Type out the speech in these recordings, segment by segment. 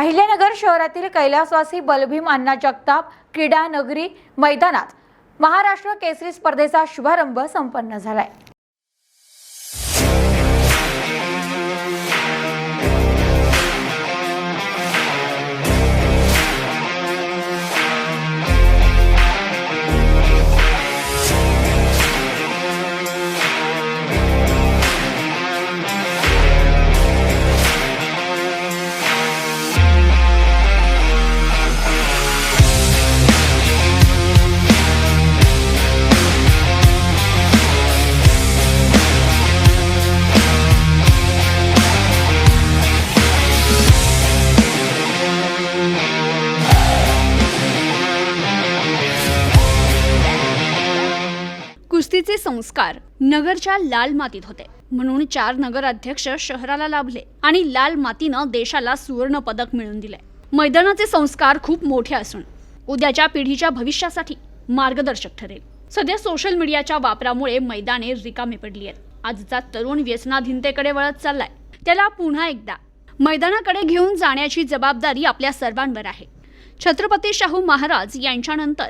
अहिल्यानगर शहरातील कैलासवासी बलभीम अण्णा जगताप क्रीडा नगरी मैदानात महाराष्ट्र केसरी स्पर्धेचा शुभारंभ संपन्न झालाय. कुस्तीचे संस्कार नगरच्या लाल मातीत होते. म्हणून चार नगर अध्यक्ष शहराला लाभले आणि लाल मातीनं देशाला सुवर्ण पदक मिळवून दिले. मैदानाचे संस्कार खूप मोठे असून उद्याच्या पिढीच्या भविष्यासाठी मार्गदर्शक ठरेल. सध्या सोशल मीडियाच्या वापरामुळे मैदाने रिकामी पडली आहेत. आजचा तरुण व्यसनाधीनतेकडे वळत चाललाय. त्याला पुन्हा एकदा मैदानाकडे घेऊन जाण्याची जबाबदारी आपल्या सर्वांवर आहे. छत्रपती शाहू महाराज यांच्यानंतर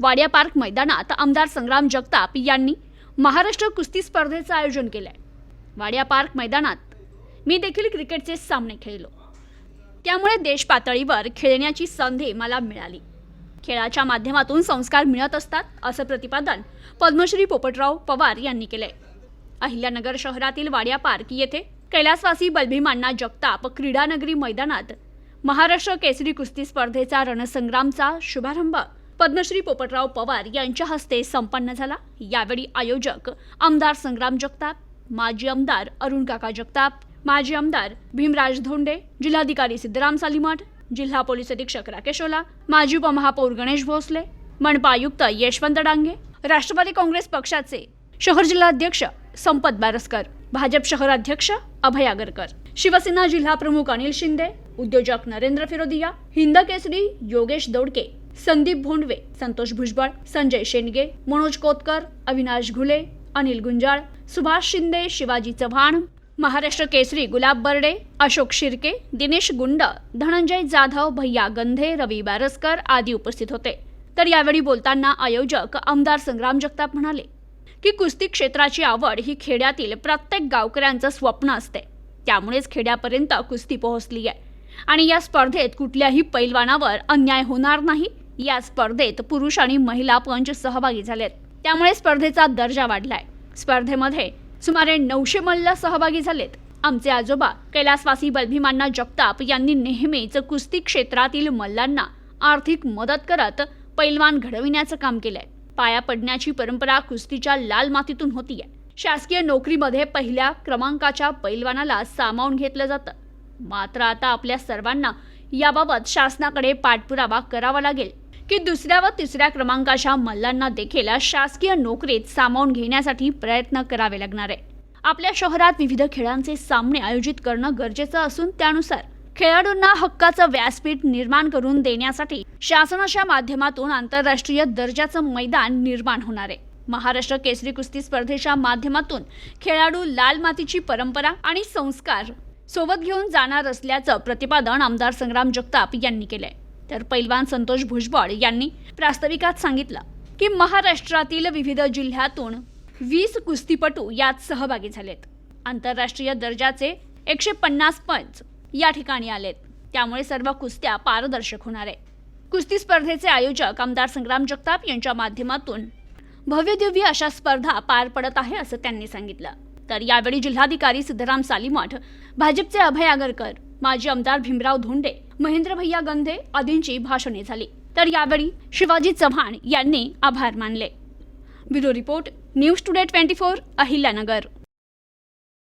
वाडिया पार्क मैदानात आमदार संग्राम जगताप यांनी महाराष्ट्र कुस्ती स्पर्धेचं आयोजन केलं आहे वाडिया पार्क मैदानात मी देखील क्रिकेटचे सामने खेळलो. त्यामुळे देश पातळीवर खेळण्याची संधी मला मिळाली. खेळाच्या माध्यमातून संस्कार मिळत असतात असं प्रतिपादन पद्मश्री पोपटराव पवार यांनी केलंय. अहिल्यानगर शहरातील वाडिया पार्क येथे कैलासवासी बलभीमांना जगताप क्रीडानगरी मैदानात महाराष्ट्र केसरी कुस्ती स्पर्धेचा रणसंग्रामचा शुभारंभ पद्मश्री पोपटराव पवार यांच्या हस्ते संपन्न झाला. यावेळी आयोजक आमदार संग्राम जगताप माजी आमदार अरुण काका जगताप माजी आमदार भीमराज धोंडे जिल्हाधिकारी सिद्धराम सालीमठ जिल्हा पोलीस अधीक्षक राकेश ओला माजी उपमहापौर गणेश भोसले मनपा आयुक्त यशवंत डांगे राष्ट्रवादी काँग्रेस पक्षाचे शहर जिल्हाध्यक्ष संपत बारसकर भाजप शहर अध्यक्ष अभय आगरकर शिवसेना जिल्हा प्रमुख अनिल शिंदे उद्योजक नरेंद्र फिरोदिया हिंद केसरी योगेश दोडके संदीप भोंडवे संतोष भुजबळ संजय शेंडगे मनोज कोतकर अविनाश घुले अनिल गुंजाळ सुभाष शिंदे शिवाजी चव्हाण महाराष्ट्र केसरी गुलाब बर्डे अशोक शिर्के दिनेश गुंड धनंजय जाधव भैया गंधे रवी बारसकर आदी उपस्थित होते. तर यावेळी बोलताना आयोजक आमदार संग्राम जगताप म्हणाले की कुस्ती क्षेत्राची आवड ही खेड्यातील प्रत्येक गावकऱ्यांचं स्वप्न असते. त्यामुळेच खेड्यापर्यंत कुस्ती पोहोचली आहे आणि या स्पर्धेत कुठल्याही पैलवानावर अन्याय होणार नाही. या स्पर्धेत पुरुष आणि महिला पंच सहभागी झालेत. त्यामुळे स्पर्धेचा दर्जा वाढलाय. स्पर्धेमध्ये सुमारे नऊशे मल्ल सहभागी झालेत. आमचे आजोबा कैलासवासी बलभीमांना जगताप यांनी नेहमीच कुस्ती क्षेत्रातील मल्लांना आर्थिक मदत करत पैलवान घडविण्याचं काम केलंय. पाया पडण्याची परंपरा कुस्तीच्या लाल मातीतून होतीये. शासकीय नोकरीमध्ये पहिल्या क्रमांकाच्या पैलवानाला सामावून घेतलं जातं. मात्र आता आपल्या सर्वांना याबाबत शासनाकडे पाठपुरावा करावा लागेल. की दुसऱ्या व तिसऱ्या क्रमांकाच्या मल्लांना देखील शासकीय नोकरीत सामावून घेण्यासाठी प्रयत्न करावे लागणार आहे. आपल्या शहरात विविध खेळांचे सामने आयोजित करणं गरजेचं असून त्यानुसार खेळाडूंना हक्काचं व्यासपीठ निर्माण करून देण्यासाठी शासनाच्या माध्यमातून आंतरराष्ट्रीय दर्जाचं मैदान निर्माण होणार आहे. महाराष्ट्र केसरी कुस्ती स्पर्धेच्या माध्यमातून खेळाडू लाल मातीची परंपरा आणि संस्कार सोबत घेऊन जाणार असल्याचं प्रतिपादन आमदार संग्राम जगताप यांनी केलंय. तर पैलवान संतोष भुजबळ यांनी प्रास्ताविकात सांगितलं की महाराष्ट्रातील विविध जिल्ह्यातून वीस कुस्तीपटू यात सहभागी झालेत. आंतरराष्ट्रीय दर्जाचे एकशे पन्नास पंच या ठिकाणी आलेत. त्यामुळे सर्व कुस्त्या पारदर्शक होणार आहे कुस्ती स्पर्धेचे आयोजक आमदार संग्राम जगताप यांच्या माध्यमातून भव्यदिव्य अशा स्पर्धा पार पडत आहे असं त्यांनी सांगितलं. तर यावेळी जिल्हाधिकारी सिद्धराम सालीमठ भाजपचे अभय आगरकर माजी आमदार भीमराव धोंडे महेंद्र भैया गंधे आदींची भाषणे झाली. तर यावेळी शिवाजी चव्हाण यांनी आभार मानले. Bureau report news today twenty four Ahilyanagar.